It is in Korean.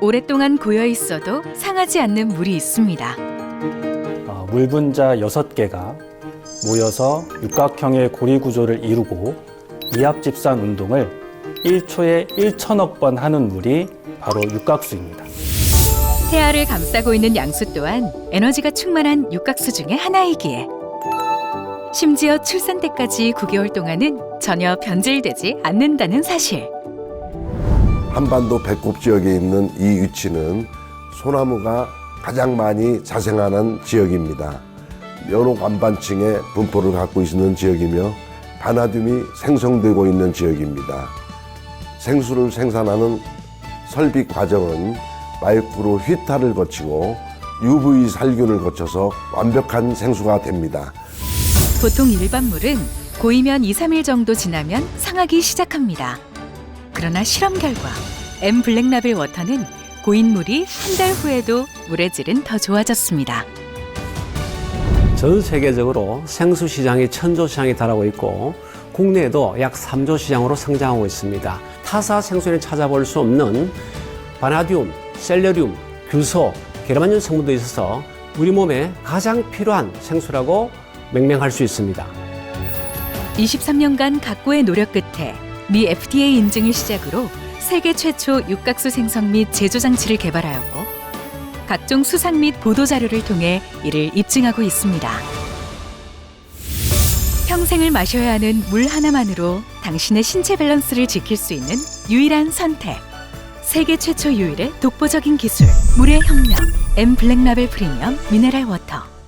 오랫동안 고여 있어도 상하지 않는 물이 있습니다. 어, 물 분자 6개가 모여서 육각형의 고리 구조를 이루고 이합집산 운동을 1초에 1천억 번 하는 물이 바로 육각수입니다. 태아를 감싸고 있는 양수 또한 에너지가 충만한 육각수 중의 하나이기에 심지어 출산 때까지 9개월 동안은 전혀 변질되지 않는다는 사실. 한반도 배꼽 지역에 있는 이 위치는 소나무가 가장 많이 자생하는 지역입니다. 면옥 안반층의 분포를 갖고 있는 지역이며 바나듐이 생성되고 있는 지역입니다. 생수를 생산하는 설비 과정은 마이크로 휘타를 거치고 UV 살균을 거쳐서 완벽한 생수가 됩니다. 보통 일반 물은 고이면 2, 3일 정도 지나면 상하기 시작합니다. 그러나 실험 결과 M 블랙라벨 워터는 고인 물이 한 달 후에도 물의 질은 더 좋아졌습니다. 전 세계적으로 생수 시장이 천조 시장에 달하고 있고 국내에도 약 3조 시장으로 성장하고 있습니다. 타사 생수에는 찾아볼 수 없는 바나듐, 셀레듐, 규소, 게르마늄 성분도 있어서 우리 몸에 가장 필요한 생수라고 맹맹할 수 있습니다. 23년간 각고의 노력 끝에 미 FDA 인증을 시작으로 세계 최초 육각수 생성 및 제조 장치를 개발하였고 각종 수상 및 보도 자료를 통해 이를 입증하고 있습니다. 평생을 마셔야 하는 물 하나만으로 당신의 신체 밸런스를 지킬 수 있는 유일한 선택. 세계 최초 유일의 독보적인 기술, 물의 혁명, M 블랙라벨 프리미엄 미네랄 워터.